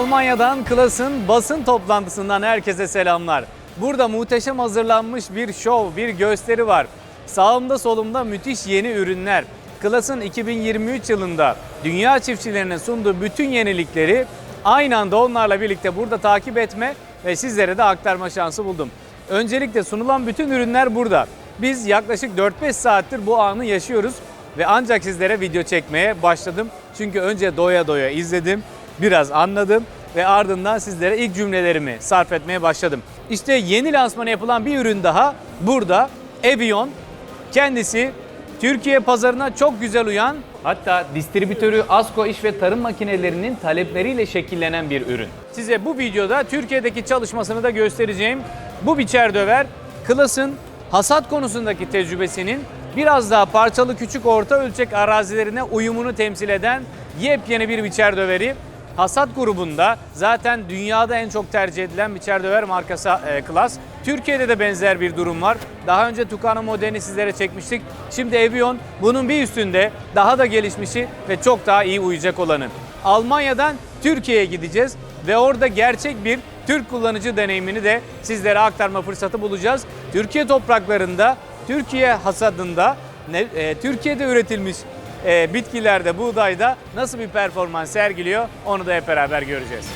Almanya'dan Klas'ın basın toplantısından herkese selamlar. Burada muhteşem hazırlanmış bir şov, bir gösteri var. Sağımda solumda müthiş yeni ürünler. Klas'ın 2023 yılında dünya çiftçilerine sunduğu bütün yenilikleri aynı anda onlarla birlikte burada takip etme ve sizlere de aktarma şansı buldum. Öncelikle sunulan bütün ürünler burada. Biz yaklaşık 4-5 saattir bu anı yaşıyoruz ve ancak sizlere video çekmeye başladım. Çünkü önce doya doya izledim, biraz anladım ve ardından sizlere ilk cümlelerimi sarf etmeye başladım. İşte yeni lansmanı yapılan bir ürün daha burada. Evion. Kendisi Türkiye pazarına çok güzel uyan hatta distribütörü Asko İş ve Tarım Makinelerinin talepleriyle şekillenen bir ürün. Size bu videoda Türkiye'deki çalışmasını da göstereceğim. Bu biçer döver Klas'ın hasat konusundaki tecrübesinin biraz daha parçalı küçük orta ölçek arazilerine uyumunu temsil eden yepyeni bir biçer döveri. Hasat grubunda zaten dünyada en çok tercih edilen biçer döver markası e, Klas. Türkiye'de de benzer bir durum var. Daha önce Tucano modelini sizlere çekmiştik. Şimdi Evion bunun bir üstünde daha da gelişmişi ve çok daha iyi uyacak olanı. Almanya'dan Türkiye'ye gideceğiz ve orada gerçek bir Türk kullanıcı deneyimini de sizlere aktarma fırsatı bulacağız. Türkiye topraklarında, Türkiye hasadında, e, Türkiye'de üretilmiş bitkilerde, buğdayda nasıl bir performans sergiliyor onu da hep beraber göreceğiz.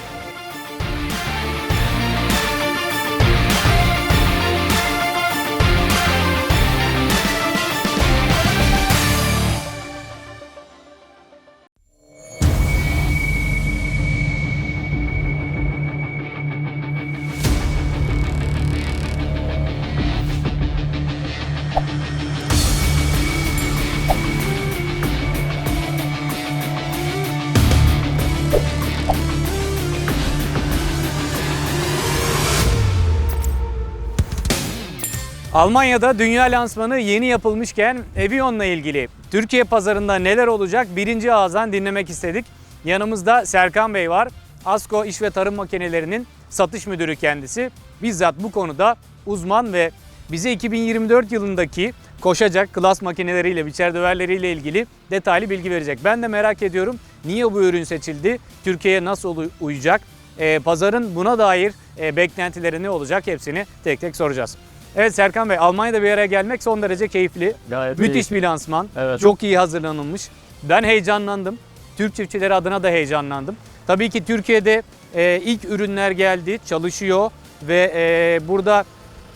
Almanya'da dünya lansmanı yeni yapılmışken Evion'la ilgili Türkiye pazarında neler olacak birinci ağızdan dinlemek istedik. Yanımızda Serkan Bey var. Asko İş ve Tarım Makinelerinin satış müdürü kendisi. Bizzat bu konuda uzman ve bize 2024 yılındaki koşacak klas makineleriyle, biçer döverleriyle ilgili detaylı bilgi verecek. Ben de merak ediyorum niye bu ürün seçildi, Türkiye'ye nasıl uy- uyacak, Ee, pazarın buna dair e, beklentileri ne olacak hepsini tek tek soracağız. Evet Serkan Bey, Almanya'da bir araya gelmek son derece keyifli. Gayet Müthiş iyi. bir lansman. Evet. Çok iyi hazırlanılmış. Ben heyecanlandım. Türk çiftçileri adına da heyecanlandım. Tabii ki Türkiye'de e, ilk ürünler geldi, çalışıyor ve e, burada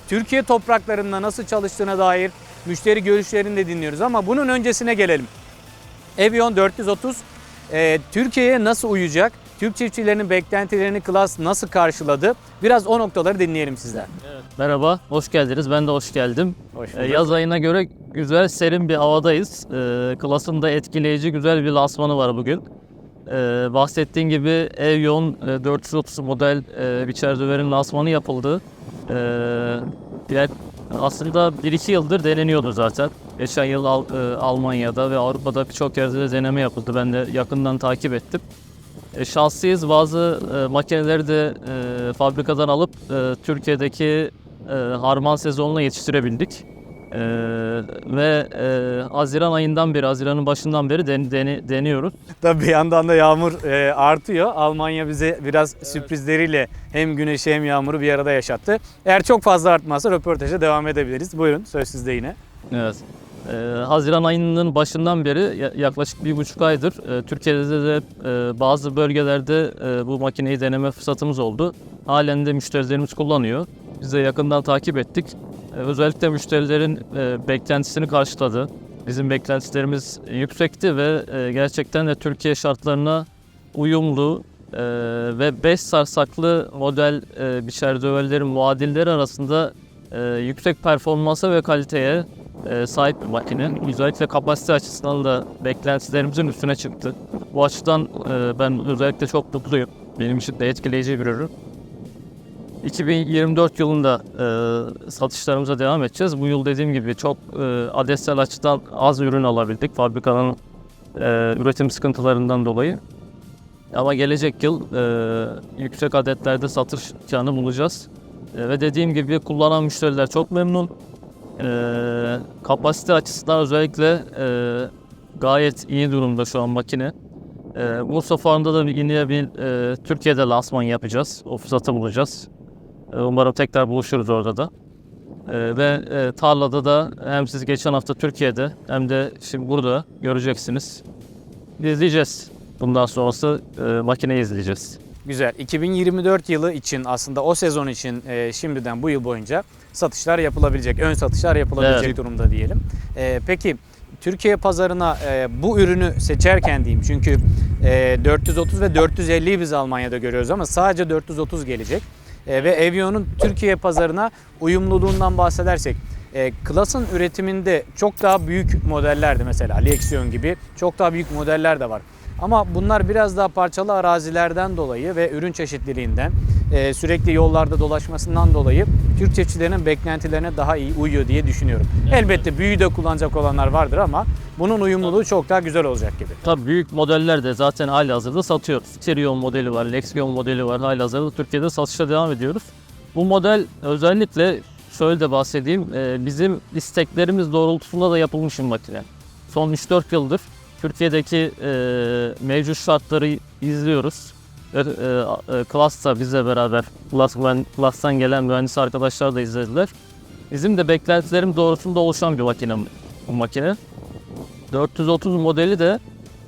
Türkiye topraklarında nasıl çalıştığına dair müşteri görüşlerini de dinliyoruz. Ama bunun öncesine gelelim. Evion 430 e, Türkiye'ye nasıl uyacak? Türk çiftçilerinin beklentilerini Klas nasıl karşıladı? Biraz o noktaları dinleyelim sizden. Merhaba, hoş geldiniz. Ben de hoş geldim. Hoş Ee, Yaz ayına göre güzel serin bir havadayız. Ee, Klasın da etkileyici güzel bir lansmanı var bugün. Ee, bahsettiğin gibi Evion e, 430 model e, biçer döverin lansmanı yapıldı. Yani aslında 1-2 yıldır deneniyordu zaten. Geçen yıl Al- e, Almanya'da ve Avrupa'da birçok yerde de deneme yapıldı. Ben de yakından takip ettim. E, şanslıyız. Bazı e, makineleri de e, fabrikadan alıp e, Türkiye'deki e, harman sezonuna yetiştirebildik. E, ve e, Haziran ayından beri, Haziran'ın başından beri den- deni- deniyoruz. Tabii bir yandan da yağmur e, artıyor. Almanya bize biraz sürprizleriyle hem güneşi hem yağmuru bir arada yaşattı. Eğer çok fazla artmazsa röportaja devam edebiliriz. Buyurun söz sizde yine. Evet. E, Haziran ayının başından beri ya- yaklaşık bir buçuk aydır e, Türkiye'de de e, bazı bölgelerde e, bu makineyi deneme fırsatımız oldu. Halen de müşterilerimiz kullanıyor. Biz de yakından takip ettik. E, özellikle müşterilerin e, beklentisini karşıladı. Bizim beklentilerimiz yüksekti ve e, gerçekten de Türkiye şartlarına uyumlu e, ve 5 sarsaklı model e, biçer muadilleri arasında e, yüksek performansa ve kaliteye e, sahip bir makine. Özellikle kapasite açısından da beklentilerimizin üstüne çıktı. Bu açıdan e, ben özellikle çok mutluyum. Benim için de etkileyici bir ürün. 2024 yılında e, satışlarımıza devam edeceğiz. Bu yıl dediğim gibi çok e, adetsel açıdan az ürün alabildik fabrikanın e, üretim sıkıntılarından dolayı. Ama gelecek yıl e, yüksek adetlerde satış imkanı bulacağız. E, ve dediğim gibi kullanan müşteriler çok memnun. E, kapasite açısından özellikle e, gayet iyi durumda şu an makine. E, Bursa Fuarı'nda da yine bir e, Türkiye'de lansman yapacağız. O fırsatı bulacağız. E, umarım tekrar buluşuruz orada da. E, ve e, tarlada da hem siz geçen hafta Türkiye'de hem de şimdi burada göreceksiniz. İzleyeceğiz. Bundan sonrası e, makineyi izleyeceğiz. Güzel. 2024 yılı için aslında o sezon için e, şimdiden bu yıl boyunca satışlar yapılabilecek, ön satışlar yapılabilecek Evet. durumda diyelim. E, peki Türkiye pazarına e, bu ürünü seçerken diyeyim çünkü e, 430 ve 450'yi biz Almanya'da görüyoruz ama sadece 430 gelecek. E, ve Evion'un Türkiye pazarına uyumluluğundan bahsedersek e, Klas'ın üretiminde çok daha büyük modellerdi mesela Lexion gibi çok daha büyük modeller de var. Ama bunlar biraz daha parçalı arazilerden dolayı ve ürün çeşitliliğinden e, sürekli yollarda dolaşmasından dolayı Türk çiftçilerinin beklentilerine daha iyi uyuyor diye düşünüyorum. Elbette büyüğü de kullanacak olanlar vardır ama bunun uyumluluğu çok daha güzel olacak gibi. Tabii büyük modeller de zaten hali hazırda satıyoruz. Terion modeli var, Lexion modeli var. Hali hazırda Türkiye'de satışa devam ediyoruz. Bu model özellikle şöyle de bahsedeyim. e, Bizim isteklerimiz doğrultusunda da yapılmış bir makine. Son 3-4 yıldır Türkiye'deki e, mevcut şartları izliyoruz. E, e, Class da bizle beraber, Class'tan gelen mühendis arkadaşlar da izlediler. Bizim de beklentilerim doğrusunda oluşan bir makine bu makine. 430 modeli de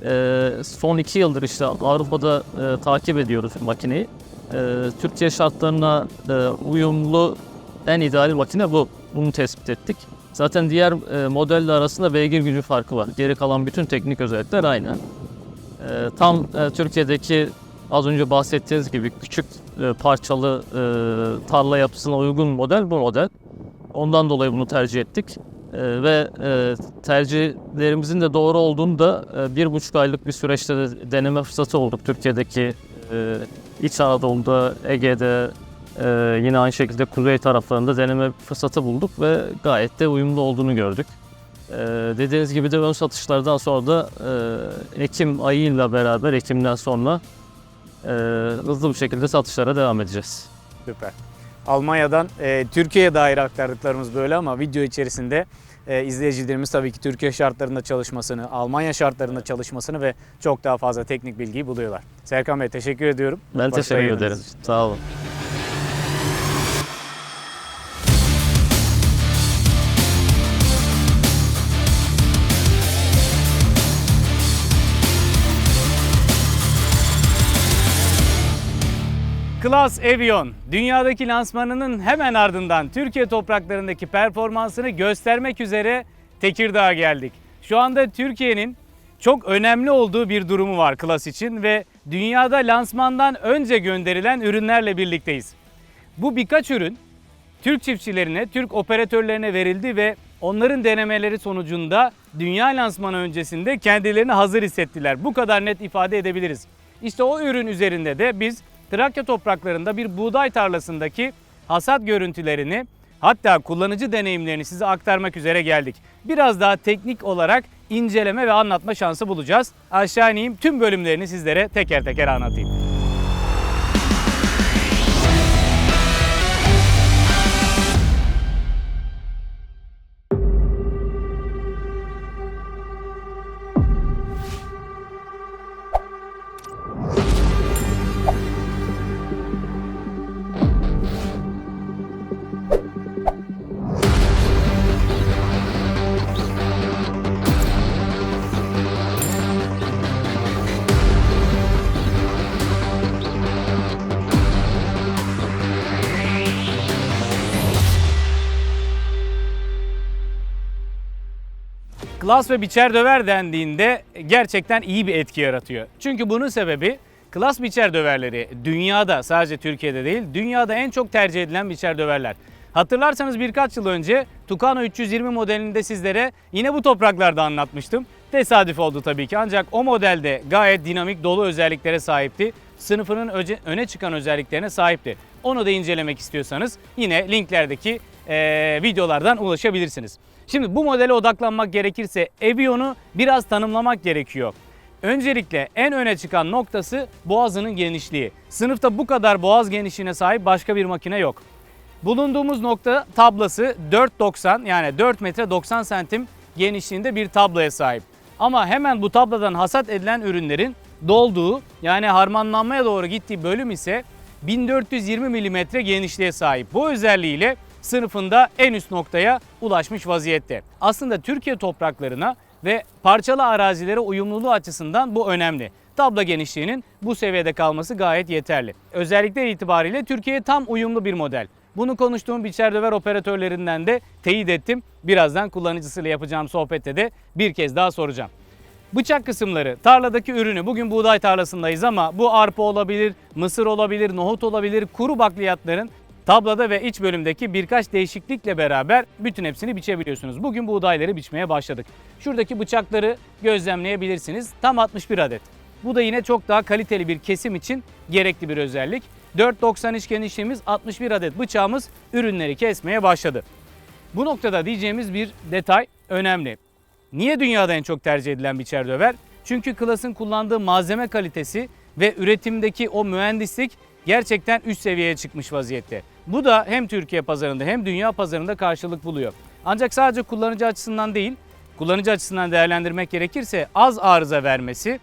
e, son iki yıldır işte Avrupa'da e, takip ediyoruz makineyi. E, Türkiye şartlarına e, uyumlu en ideal makine bu. Bunu tespit ettik. Zaten diğer e, modelle arasında beygir gücü farkı var. Geri kalan bütün teknik özellikler aynı. E, tam e, Türkiye'deki az önce bahsettiğiniz gibi küçük e, parçalı e, tarla yapısına uygun model bu model. Ondan dolayı bunu tercih ettik. Ee, ve e, tercihlerimizin de doğru olduğunu da e, bir buçuk aylık bir süreçte de deneme fırsatı olduk Türkiye'deki e, İç Anadolu'da, Ege'de, e, yine aynı şekilde kuzey taraflarında deneme fırsatı bulduk ve gayet de uyumlu olduğunu gördük. E, dediğiniz gibi de ön satışlardan sonra da e, Ekim ayıyla beraber Ekim'den sonra e, hızlı bir şekilde satışlara devam edeceğiz. Süper. Almanya'dan e, Türkiye'ye dair aktardıklarımız böyle ama video içerisinde e, izleyicilerimiz tabii ki Türkiye şartlarında çalışmasını, Almanya şartlarında çalışmasını ve çok daha fazla teknik bilgiyi buluyorlar. Serkan Bey teşekkür ediyorum. Ben Vakit teşekkür ederim. Sağ olun. Class Evion, dünyadaki lansmanının hemen ardından Türkiye topraklarındaki performansını göstermek üzere Tekirdağ'a geldik. Şu anda Türkiye'nin çok önemli olduğu bir durumu var Class için ve dünyada lansmandan önce gönderilen ürünlerle birlikteyiz. Bu birkaç ürün Türk çiftçilerine, Türk operatörlerine verildi ve onların denemeleri sonucunda dünya lansmanı öncesinde kendilerini hazır hissettiler. Bu kadar net ifade edebiliriz. İşte o ürün üzerinde de biz Trakya topraklarında bir buğday tarlasındaki hasat görüntülerini hatta kullanıcı deneyimlerini size aktarmak üzere geldik. Biraz daha teknik olarak inceleme ve anlatma şansı bulacağız. Aşağı ineyim tüm bölümlerini sizlere teker teker anlatayım. Klas ve biçer döver dendiğinde gerçekten iyi bir etki yaratıyor. Çünkü bunun sebebi klas biçer döverleri dünyada sadece Türkiye'de değil dünyada en çok tercih edilen biçer döverler. Hatırlarsanız birkaç yıl önce Tucano 320 modelinde sizlere yine bu topraklarda anlatmıştım. Tesadüf oldu tabii ki ancak o modelde gayet dinamik dolu özelliklere sahipti. Sınıfının öne çıkan özelliklerine sahipti. Onu da incelemek istiyorsanız yine linklerdeki eee, videolardan ulaşabilirsiniz. Şimdi bu modele odaklanmak gerekirse Evion'u biraz tanımlamak gerekiyor. Öncelikle en öne çıkan noktası boğazının genişliği. Sınıfta bu kadar boğaz genişliğine sahip başka bir makine yok. Bulunduğumuz nokta tablası 4.90 yani 4 metre 90 santim genişliğinde bir tabloya sahip. Ama hemen bu tablodan hasat edilen ürünlerin dolduğu yani harmanlanmaya doğru gittiği bölüm ise 1420 mm genişliğe sahip. Bu özelliğiyle sınıfında en üst noktaya ulaşmış vaziyette. Aslında Türkiye topraklarına ve parçalı arazilere uyumluluğu açısından bu önemli. Tabla genişliğinin bu seviyede kalması gayet yeterli. Özellikler itibariyle Türkiye'ye tam uyumlu bir model. Bunu konuştuğum biçer döver operatörlerinden de teyit ettim. Birazdan kullanıcısıyla yapacağım sohbette de bir kez daha soracağım. Bıçak kısımları, tarladaki ürünü, bugün buğday tarlasındayız ama bu arpa olabilir, mısır olabilir, nohut olabilir, kuru bakliyatların tablada ve iç bölümdeki birkaç değişiklikle beraber bütün hepsini biçebiliyorsunuz. Bugün buğdayları biçmeye başladık. Şuradaki bıçakları gözlemleyebilirsiniz. Tam 61 adet. Bu da yine çok daha kaliteli bir kesim için gerekli bir özellik. 4.90 iç genişliğimiz 61 adet bıçağımız ürünleri kesmeye başladı. Bu noktada diyeceğimiz bir detay önemli. Niye dünyada en çok tercih edilen biçer döver? Çünkü Klas'ın kullandığı malzeme kalitesi ve üretimdeki o mühendislik gerçekten üst seviyeye çıkmış vaziyette. Bu da hem Türkiye pazarında hem dünya pazarında karşılık buluyor. Ancak sadece kullanıcı açısından değil, kullanıcı açısından değerlendirmek gerekirse az arıza vermesi,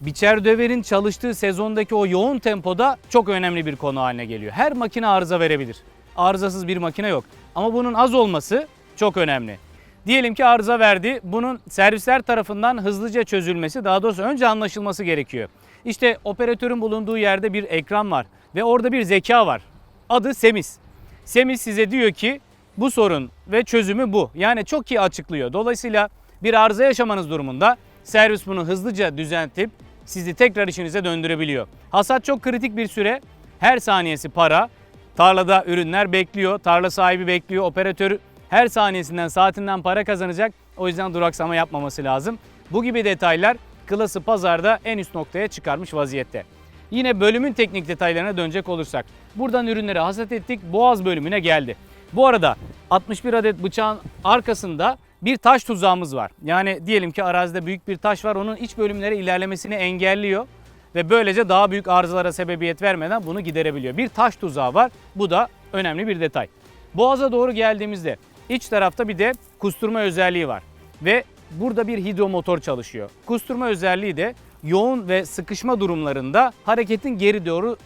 biçer döverin çalıştığı sezondaki o yoğun tempoda çok önemli bir konu haline geliyor. Her makine arıza verebilir. Arızasız bir makine yok. Ama bunun az olması çok önemli. Diyelim ki arıza verdi. Bunun servisler tarafından hızlıca çözülmesi, daha doğrusu önce anlaşılması gerekiyor. İşte operatörün bulunduğu yerde bir ekran var ve orada bir zeka var. Adı Semis. Semis size diyor ki bu sorun ve çözümü bu. Yani çok iyi açıklıyor. Dolayısıyla bir arıza yaşamanız durumunda servis bunu hızlıca düzeltip sizi tekrar işinize döndürebiliyor. Hasat çok kritik bir süre. Her saniyesi para. Tarlada ürünler bekliyor. Tarla sahibi bekliyor. Operatör her saniyesinden saatinden para kazanacak. O yüzden duraksama yapmaması lazım. Bu gibi detaylar klası pazarda en üst noktaya çıkarmış vaziyette. Yine bölümün teknik detaylarına dönecek olursak. Buradan ürünleri hasat ettik. Boğaz bölümüne geldi. Bu arada 61 adet bıçağın arkasında bir taş tuzağımız var. Yani diyelim ki arazide büyük bir taş var. Onun iç bölümlere ilerlemesini engelliyor ve böylece daha büyük arızalara sebebiyet vermeden bunu giderebiliyor. Bir taş tuzağı var. Bu da önemli bir detay. Boğaza doğru geldiğimizde iç tarafta bir de kusturma özelliği var. Ve burada bir hidromotor çalışıyor. Kusturma özelliği de yoğun ve sıkışma durumlarında hareketin geri doğru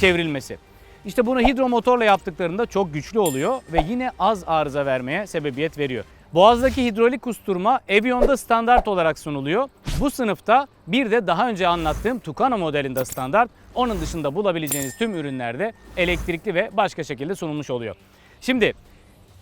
çevrilmesi. İşte bunu hidromotorla yaptıklarında çok güçlü oluyor ve yine az arıza vermeye sebebiyet veriyor. Boğazdaki hidrolik kusturma Evion'da standart olarak sunuluyor. Bu sınıfta bir de daha önce anlattığım Tucano modelinde standart. Onun dışında bulabileceğiniz tüm ürünlerde elektrikli ve başka şekilde sunulmuş oluyor. Şimdi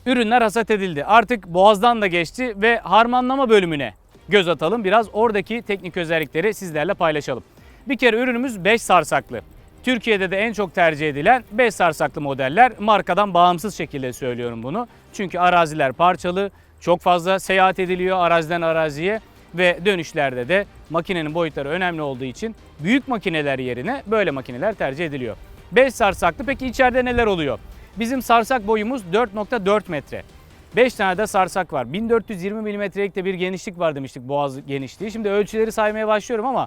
ürünler hasat edildi. Artık boğazdan da geçti ve harmanlama bölümüne göz atalım. Biraz oradaki teknik özellikleri sizlerle paylaşalım. Bir kere ürünümüz 5 sarsaklı. Türkiye'de de en çok tercih edilen 5 sarsaklı modeller. Markadan bağımsız şekilde söylüyorum bunu. Çünkü araziler parçalı, çok fazla seyahat ediliyor araziden araziye ve dönüşlerde de makinenin boyutları önemli olduğu için büyük makineler yerine böyle makineler tercih ediliyor. 5 sarsaklı peki içeride neler oluyor? Bizim sarsak boyumuz 4.4 metre. 5 tane de sarsak var. 1420 milimetrelik de bir genişlik var demiştik boğaz genişliği. Şimdi ölçüleri saymaya başlıyorum ama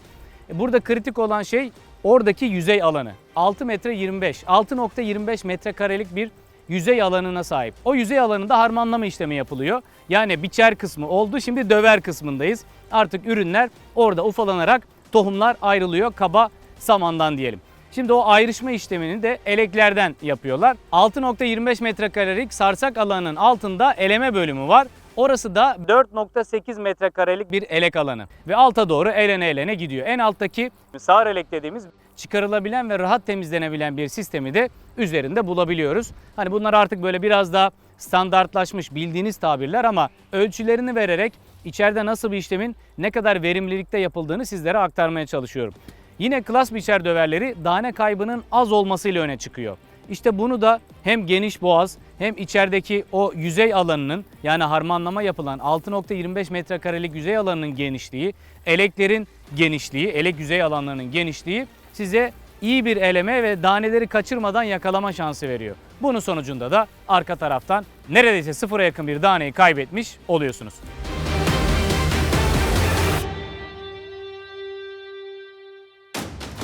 burada kritik olan şey oradaki yüzey alanı. 6 metre 25, 6.25 metrekarelik bir yüzey alanına sahip. O yüzey alanında harmanlama işlemi yapılıyor. Yani biçer kısmı oldu. Şimdi döver kısmındayız. Artık ürünler orada ufalanarak tohumlar ayrılıyor kaba samandan diyelim. Şimdi o ayrışma işlemini de eleklerden yapıyorlar. 6.25 metrekarelik sarsak alanının altında eleme bölümü var. Orası da 4.8 metrekarelik bir elek alanı ve alta doğru elene elene gidiyor. En alttaki sağır elek dediğimiz çıkarılabilen ve rahat temizlenebilen bir sistemi de üzerinde bulabiliyoruz. Hani bunlar artık böyle biraz daha standartlaşmış bildiğiniz tabirler ama ölçülerini vererek içeride nasıl bir işlemin ne kadar verimlilikte yapıldığını sizlere aktarmaya çalışıyorum. Yine klas biçer döverleri tane kaybının az olmasıyla öne çıkıyor. İşte bunu da hem geniş boğaz hem içerideki o yüzey alanının yani harmanlama yapılan 6.25 metrekarelik yüzey alanının genişliği, eleklerin genişliği, elek yüzey alanlarının genişliği size iyi bir eleme ve daneleri kaçırmadan yakalama şansı veriyor. Bunun sonucunda da arka taraftan neredeyse sıfıra yakın bir daneyi kaybetmiş oluyorsunuz.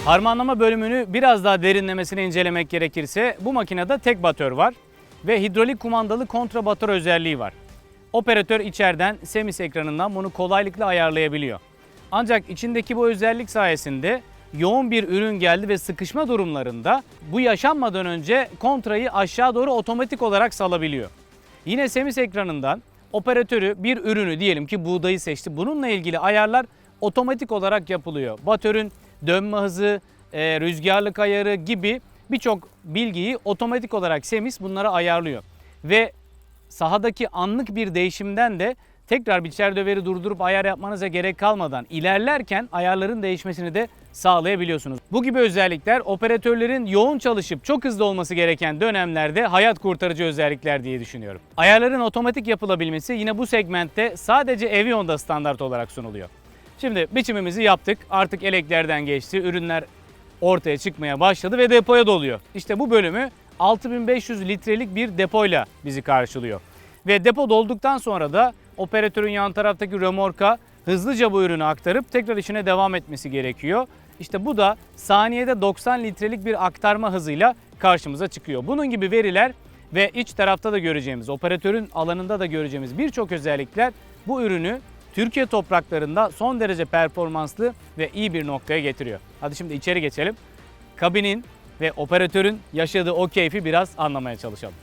Harmanlama bölümünü biraz daha derinlemesine incelemek gerekirse bu makinede tek batör var ve hidrolik kumandalı kontra batör özelliği var. Operatör içeriden semis ekranından bunu kolaylıkla ayarlayabiliyor. Ancak içindeki bu özellik sayesinde yoğun bir ürün geldi ve sıkışma durumlarında bu yaşanmadan önce kontrayı aşağı doğru otomatik olarak salabiliyor. Yine Semis ekranından operatörü bir ürünü diyelim ki buğdayı seçti. Bununla ilgili ayarlar otomatik olarak yapılıyor. Batörün dönme hızı, e, rüzgarlık ayarı gibi birçok bilgiyi otomatik olarak Semis bunlara ayarlıyor. Ve sahadaki anlık bir değişimden de tekrar biçer döveri durdurup ayar yapmanıza gerek kalmadan ilerlerken ayarların değişmesini de sağlayabiliyorsunuz. Bu gibi özellikler operatörlerin yoğun çalışıp çok hızlı olması gereken dönemlerde hayat kurtarıcı özellikler diye düşünüyorum. Ayarların otomatik yapılabilmesi yine bu segmentte sadece Evion'da standart olarak sunuluyor. Şimdi biçimimizi yaptık. Artık eleklerden geçti. Ürünler ortaya çıkmaya başladı ve depoya doluyor. İşte bu bölümü 6500 litrelik bir depoyla bizi karşılıyor. Ve depo dolduktan sonra da operatörün yan taraftaki römorka hızlıca bu ürünü aktarıp tekrar işine devam etmesi gerekiyor. İşte bu da saniyede 90 litrelik bir aktarma hızıyla karşımıza çıkıyor. Bunun gibi veriler ve iç tarafta da göreceğimiz, operatörün alanında da göreceğimiz birçok özellikler bu ürünü Türkiye topraklarında son derece performanslı ve iyi bir noktaya getiriyor. Hadi şimdi içeri geçelim. Kabinin ve operatörün yaşadığı o keyfi biraz anlamaya çalışalım.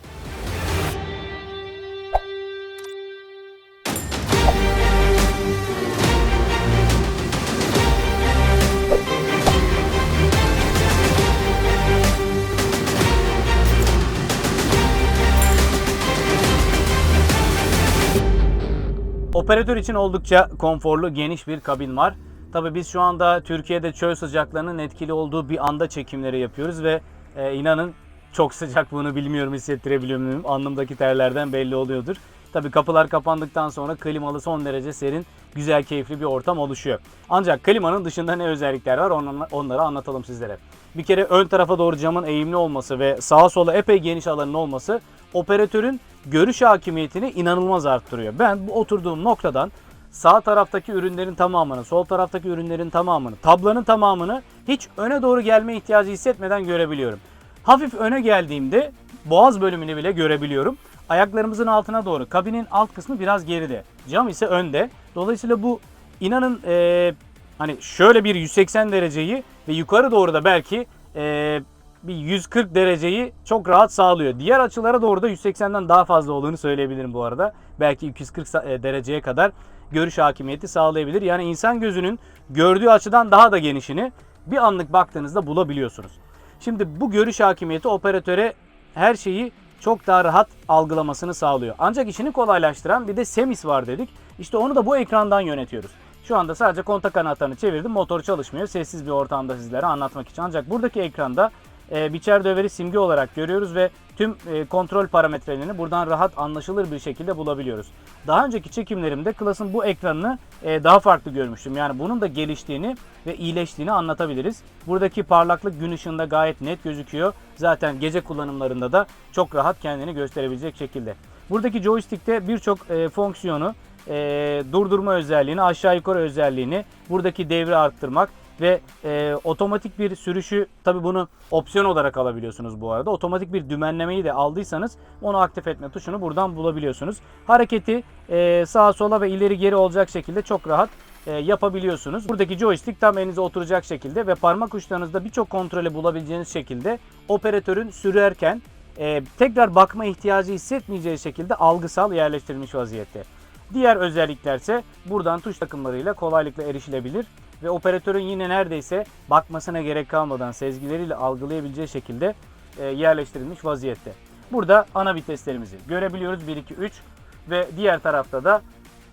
Operatör için oldukça konforlu, geniş bir kabin var. Tabii biz şu anda Türkiye'de çöl sıcaklarının etkili olduğu bir anda çekimleri yapıyoruz ve e, inanın çok sıcak bunu bilmiyorum hissettirebiliyor muyum? Alnımdaki terlerden belli oluyordur. Tabii kapılar kapandıktan sonra klimalı son derece serin, güzel, keyifli bir ortam oluşuyor. Ancak klimanın dışında ne özellikler var onları anlatalım sizlere. Bir kere ön tarafa doğru camın eğimli olması ve sağa sola epey geniş alanın olması operatörün görüş hakimiyetini inanılmaz arttırıyor. Ben bu oturduğum noktadan sağ taraftaki ürünlerin tamamını, sol taraftaki ürünlerin tamamını, tablanın tamamını hiç öne doğru gelme ihtiyacı hissetmeden görebiliyorum. Hafif öne geldiğimde boğaz bölümünü bile görebiliyorum. Ayaklarımızın altına doğru. Kabinin alt kısmı biraz geride. Cam ise önde. Dolayısıyla bu inanın eee, hani şöyle bir 180 dereceyi ve yukarı doğru da belki eee, bir 140 dereceyi çok rahat sağlıyor. Diğer açılara doğru da 180'den daha fazla olduğunu söyleyebilirim bu arada. Belki 240 sa- e, dereceye kadar görüş hakimiyeti sağlayabilir. Yani insan gözünün gördüğü açıdan daha da genişini bir anlık baktığınızda bulabiliyorsunuz. Şimdi bu görüş hakimiyeti operatöre her şeyi çok daha rahat algılamasını sağlıyor. Ancak işini kolaylaştıran bir de Semis var dedik. İşte onu da bu ekrandan yönetiyoruz. Şu anda sadece kontak anahtarını çevirdim. Motor çalışmıyor. Sessiz bir ortamda sizlere anlatmak için. Ancak buradaki ekranda e, biçer döveri simge olarak görüyoruz ve tüm e, kontrol parametrelerini buradan rahat anlaşılır bir şekilde bulabiliyoruz. Daha önceki çekimlerimde Klas'ın bu ekranını e, daha farklı görmüştüm. Yani bunun da geliştiğini ve iyileştiğini anlatabiliriz. Buradaki parlaklık gün ışığında gayet net gözüküyor. Zaten gece kullanımlarında da çok rahat kendini gösterebilecek şekilde. Buradaki joystick'te birçok e, fonksiyonu e, durdurma özelliğini, aşağı yukarı özelliğini, buradaki devri arttırmak ve e, otomatik bir sürüşü tabi bunu opsiyon olarak alabiliyorsunuz bu arada. Otomatik bir dümenlemeyi de aldıysanız onu aktif etme tuşunu buradan bulabiliyorsunuz. Hareketi e, sağa sola ve ileri geri olacak şekilde çok rahat e, yapabiliyorsunuz. Buradaki joystick tam elinize oturacak şekilde ve parmak uçlarınızda birçok kontrolü bulabileceğiniz şekilde operatörün sürerken e, tekrar bakma ihtiyacı hissetmeyeceği şekilde algısal yerleştirilmiş vaziyette. Diğer özellikler ise buradan tuş takımlarıyla kolaylıkla erişilebilir ve operatörün yine neredeyse bakmasına gerek kalmadan sezgileriyle algılayabileceği şekilde e, yerleştirilmiş vaziyette. Burada ana viteslerimizi görebiliyoruz 1 2 3 ve diğer tarafta da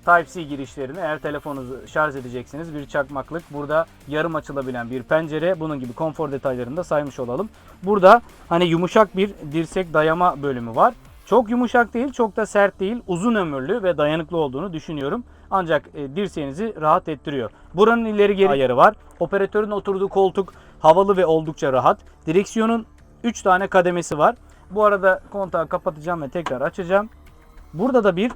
Type-C girişlerini eğer telefonunuzu şarj edeceksiniz bir çakmaklık. Burada yarım açılabilen bir pencere. Bunun gibi konfor detaylarını da saymış olalım. Burada hani yumuşak bir dirsek dayama bölümü var. Çok yumuşak değil, çok da sert değil. Uzun ömürlü ve dayanıklı olduğunu düşünüyorum. Ancak e, dirseğinizi rahat ettiriyor. Buranın ileri geri ayarı var. Operatörün oturduğu koltuk havalı ve oldukça rahat. Direksiyonun 3 tane kademesi var. Bu arada kontağı kapatacağım ve tekrar açacağım. Burada da bir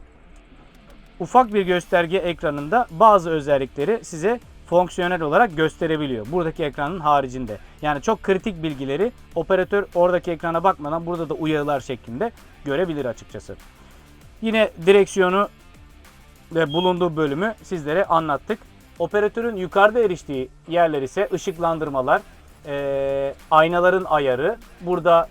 ufak bir gösterge ekranında bazı özellikleri size fonksiyonel olarak gösterebiliyor. Buradaki ekranın haricinde. Yani çok kritik bilgileri operatör oradaki ekrana bakmadan burada da uyarılar şeklinde görebilir açıkçası. Yine direksiyonu ve bulunduğu bölümü sizlere anlattık. Operatörün yukarıda eriştiği yerler ise ışıklandırmalar, eee, aynaların ayarı, burada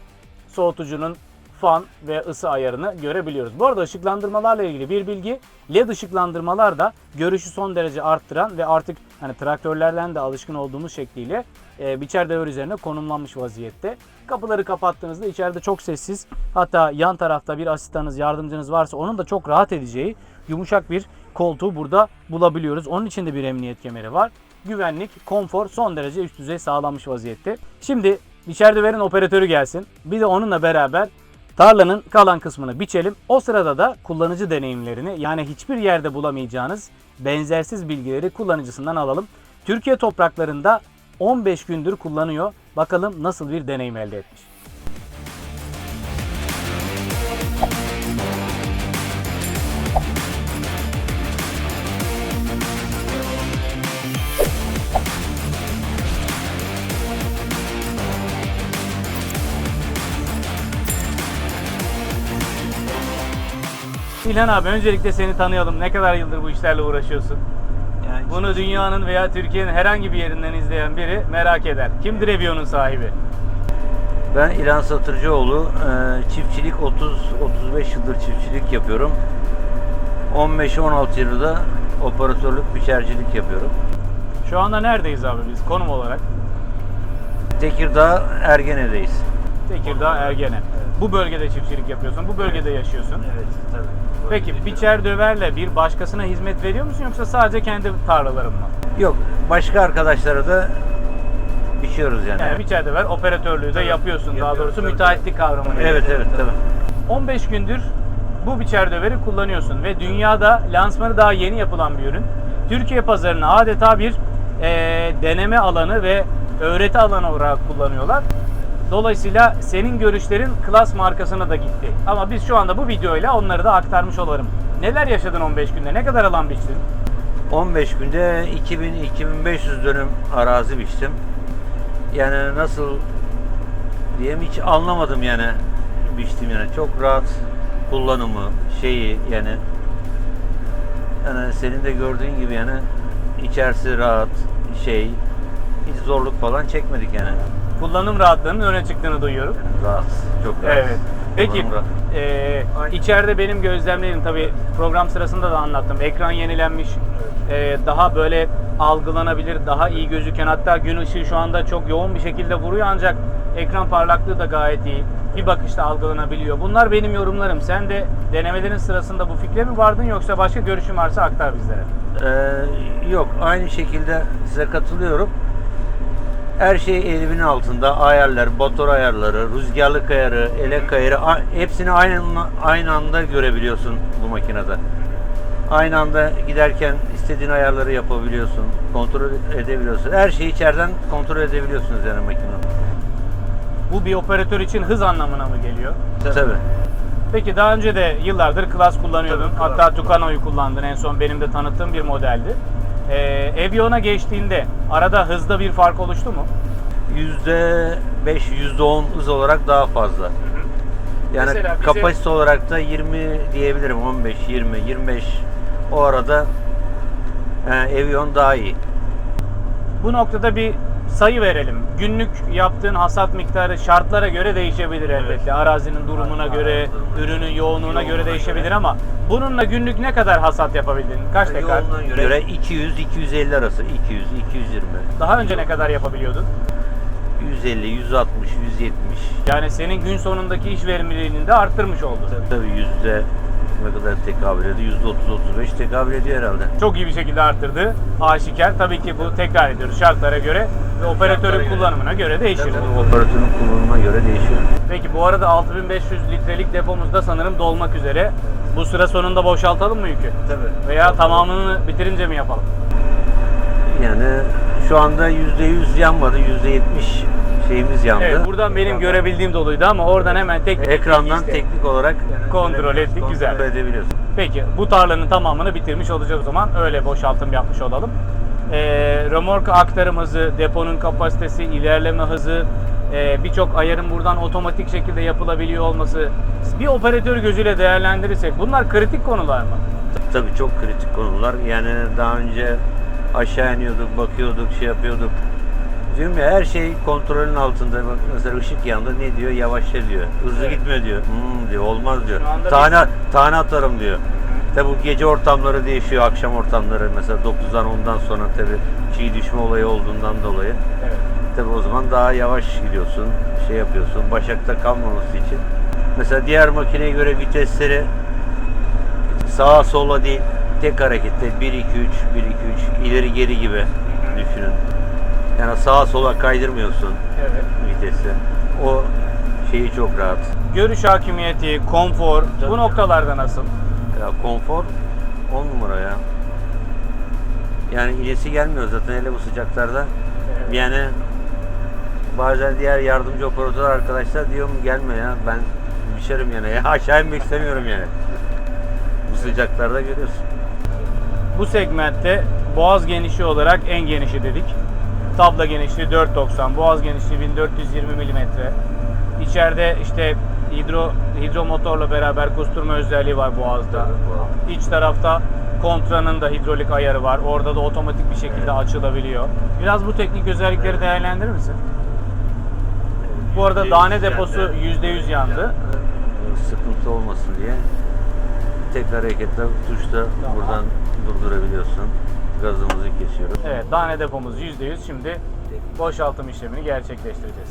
soğutucunun fan ve ısı ayarını görebiliyoruz. Bu arada ışıklandırmalarla ilgili bir bilgi. LED ışıklandırmalar da görüşü son derece arttıran ve artık hani traktörlerden de alışkın olduğumuz şekliyle e, biçer devir üzerine konumlanmış vaziyette. Kapıları kapattığınızda içeride çok sessiz hatta yan tarafta bir asistanınız yardımcınız varsa onun da çok rahat edeceği yumuşak bir koltuğu burada bulabiliyoruz. Onun için de bir emniyet kemeri var. Güvenlik, konfor son derece üst düzey sağlanmış vaziyette. Şimdi içeride verin operatörü gelsin. Bir de onunla beraber Tarlanın kalan kısmını biçelim. O sırada da kullanıcı deneyimlerini yani hiçbir yerde bulamayacağınız benzersiz bilgileri kullanıcısından alalım. Türkiye topraklarında 15 gündür kullanıyor. Bakalım nasıl bir deneyim elde etmiş. İlhan abi öncelikle seni tanıyalım. Ne kadar yıldır bu işlerle uğraşıyorsun? Yani Bunu dünyanın veya Türkiye'nin herhangi bir yerinden izleyen biri merak eder. Kimdir Evion'un sahibi? ben İlhan Satırcıoğlu. Ee, Çiftçilik 30-35 yıldır çiftçilik yapıyorum. 15-16 yılda operatörlük, biçercilik yapıyorum. Şu anda neredeyiz abi biz konum olarak? Tekirdağ Ergene'deyiz. Tekirdağ Ergene. Bu bölgede çiftçilik yapıyorsun, bu bölgede yaşıyorsun. Evet, tabii. Peki biçer döverle bir başkasına hizmet veriyor musun yoksa sadece kendi tarlaların mı? Yok, başka arkadaşlara da biçiyoruz yani. Yani biçer döver operatörlüğü de yapıyorsun daha doğrusu tabii, müteahhitlik kavramını. Evet, evet, tabii. 15 gündür bu biçer döveri kullanıyorsun ve dünyada lansmanı daha yeni yapılan bir ürün. Türkiye pazarına adeta bir eee, deneme alanı ve öğreti alanı olarak kullanıyorlar. Dolayısıyla senin görüşlerin Klas markasına da gitti. Ama biz şu anda bu videoyla onları da aktarmış olalım. Neler yaşadın 15 günde? Ne kadar alan biçtin? 15 günde 2000-2500 dönüm arazi biçtim. Yani nasıl diyeyim hiç anlamadım yani biçtim yani. Çok rahat kullanımı, şeyi yani yani senin de gördüğün gibi yani içerisi rahat şey hiç zorluk falan çekmedik yani. Kullanım rahatlığının öne çıktığını duyuyorum. Rahat, çok rahat. Evet. Peki rahat. e, içeride benim gözlemlerim tabi program sırasında da anlattım. Ekran yenilenmiş. e, daha böyle algılanabilir, daha iyi gözüken hatta gün ışığı şu anda çok yoğun bir şekilde vuruyor ancak ekran parlaklığı da gayet iyi. Bir bakışta algılanabiliyor. Bunlar benim yorumlarım. Sen de denemelerin sırasında bu fikre mi vardın yoksa başka görüşün varsa aktar bizlere. Ee, yok aynı şekilde size katılıyorum. Her şey elimin altında. Ayarlar, motor ayarları, rüzgarlık ayarı, elek ayarı hepsini aynı aynı anda görebiliyorsun bu makinede. Aynı anda giderken istediğin ayarları yapabiliyorsun, kontrol edebiliyorsun. Her şeyi içeriden kontrol edebiliyorsunuz yani makinede. Bu bir operatör için hız anlamına mı geliyor? Tabii. Peki daha önce de yıllardır Class kullanıyordun. Tabii, Hatta Tucano'yu kullandın. En son benim de tanıttığım bir modeldi. Ee, Evion'a geçtiğinde arada hızda bir fark oluştu mu? Yüzde beş, yüzde on hız olarak daha fazla. Yani Mesela bize- kapasite olarak da 20 diyebilirim. 15, 20, 25 o arada e, Evion daha iyi. Bu noktada bir sayı verelim. Günlük yaptığın hasat miktarı şartlara göre değişebilir elbette. Arazinin durumuna Aynen, göre, ürünün yoğunluğuna Yoğunluğuna göre değişebilir göre. ama bununla günlük ne kadar hasat yapabildin? Kaç tekrar? Yoğunluğuna göre 200-250 arası. 200, 220, Daha önce ne kadar yapabiliyordun? 150, 160, 170. Yani senin gün sonundaki iş verimliliğini de arttırmış oldu. Tabii yüzde ne kadar tekabül ediyor? Yüzde 30-35 tekabül ediyor herhalde. çok iyi bir şekilde arttırdı. Aşikar. Tabii ki bu tekrar ediyoruz şartlara göre ve operatörün göre. kullanımına göre değişir. Tabii operatörün kullanımına göre değişiyor. Peki bu arada 6500 litrelik depomuz da sanırım dolmak üzere. Bu süre sonunda boşaltalım mı yükü? Tabii. Veya tamamını bitirince mi yapalım? Yani şu anda yüzde yüz yanmadı. Yüzde yetmiş şeyimiz yandı. Evet buradan benim görebildiğim doluydu ama oradan hemen tek Ekrandan teknik olarak Kontrol ettik, kontrol güzel. edebiliyorsun. Peki bu tarlanın tamamını bitirmiş olacağız o zaman. Öyle boşaltım yapmış olalım. Ee, römork aktarım hızı, deponun kapasitesi, ilerleme hızı, e, birçok ayarın buradan otomatik şekilde yapılabiliyor olması. Bir operatör gözüyle değerlendirirsek bunlar kritik konular mı? Tabii çok kritik konular. Yani daha önce Aşağı iniyorduk, bakıyorduk, şey yapıyorduk. Diyorum ya her şey kontrolün altında. Bak mesela ışık yandı ne diyor? Yavaşla diyor. Hızlı Evet. gitme diyor. Hmm diyor. Olmaz diyor. Şu anda Tane tane atarım diyor. Tabi bu gece ortamları değişiyor, akşam ortamları. Mesela 9'dan 10'dan sonra tabi çiğ düşme olayı olduğundan dolayı. Evet. Tabi o zaman daha yavaş gidiyorsun, şey yapıyorsun, başakta kalmaması için. Mesela diğer makineye göre vitesleri sağa sola değil, tek harekette 1 2 3 1 2 3 ileri geri gibi düşünün. Yani sağa sola kaydırmıyorsun Evet. vitesi. O şeyi çok rahat. Görüş hakimiyeti, konfor bu noktalarda nasıl? Ya konfor 10 numara ya. Yani ilesi gelmiyor zaten hele bu sıcaklarda. Evet. Yani bazen diğer yardımcı operatör arkadaşlar diyorum gelme ya ben düşerim yani ya aşağı inmek istemiyorum yani. Bu sıcaklarda görüyorsun. Bu segmentte boğaz genişliği olarak en genişi dedik. Tabla genişliği 4.90, boğaz genişliği 1420 mm. İçeride işte hidro hidro motorla beraber kusturma özelliği var boğazda. İç tarafta kontranın da hidrolik ayarı var. Orada da otomatik bir şekilde açılabiliyor. Biraz bu teknik özellikleri değerlendirir misin? Bu arada %100 dane deposu %100 yandı. Sıkıntı olmasın diye tek hareketle tuşta buradan durdurabiliyorsun. Gazımızı kesiyoruz. Evet, dane depomuz %100. Şimdi boşaltım işlemini gerçekleştireceğiz.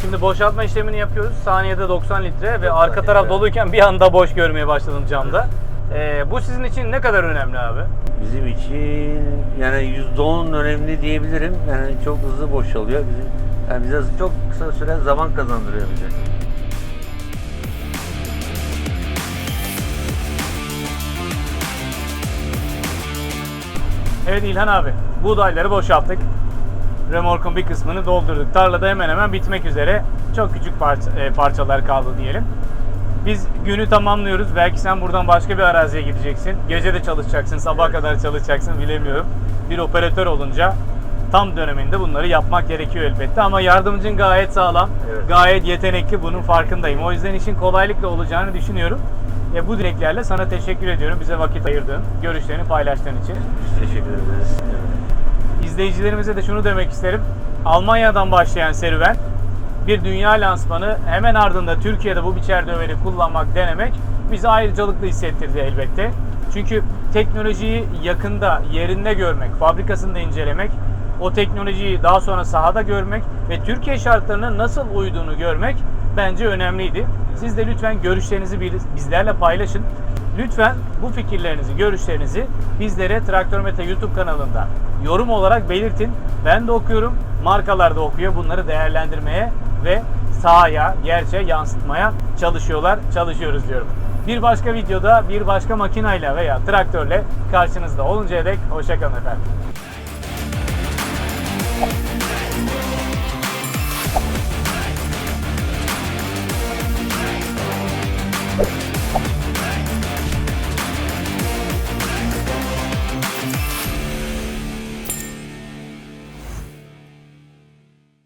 Şimdi boşaltma işlemini yapıyoruz. Saniyede 90 litre ve arka taraf litre. doluyken bir anda boş görmeye başladım camda. Ee, bu sizin için ne kadar önemli abi? Bizim için yani %10 önemli diyebilirim. Yani çok hızlı boşalıyor. Bizim yani bize çok kısa süre zaman kazandırıyor bize. Evet İlhan abi, buğdayları boşalttık. Remorkun bir kısmını doldurduk. Tarlada hemen hemen bitmek üzere. Çok küçük parça, e, parçalar kaldı diyelim. Biz günü tamamlıyoruz. Belki sen buradan başka bir araziye gideceksin. Gece de çalışacaksın, sabah kadar çalışacaksın bilemiyorum. Bir operatör olunca tam döneminde bunları yapmak gerekiyor elbette. Ama yardımcın gayet sağlam, Evet. gayet yetenekli. Bunun farkındayım. O yüzden işin kolaylıkla olacağını düşünüyorum. E, bu dileklerle sana teşekkür ediyorum. Bize vakit ayırdığın, görüşlerini paylaştığın için. Teşekkür ederiz. İzleyicilerimize de şunu demek isterim. Almanya'dan başlayan serüven bir dünya lansmanı hemen ardında Türkiye'de bu biçer döveni kullanmak, denemek bizi ayrıcalıklı hissettirdi elbette. Çünkü teknolojiyi yakında, yerinde görmek, fabrikasında incelemek, o teknolojiyi daha sonra sahada görmek ve Türkiye şartlarına nasıl uyduğunu görmek bence önemliydi. Siz de lütfen görüşlerinizi bizlerle paylaşın. Lütfen bu fikirlerinizi, görüşlerinizi bizlere Traktör Meta YouTube kanalında yorum olarak belirtin. Ben de okuyorum, markalar da okuyor. Bunları değerlendirmeye ve sahaya, gerçeğe yansıtmaya çalışıyorlar, çalışıyoruz diyorum. Bir başka videoda bir başka makinayla veya traktörle karşınızda oluncaya dek hoşçakalın efendim.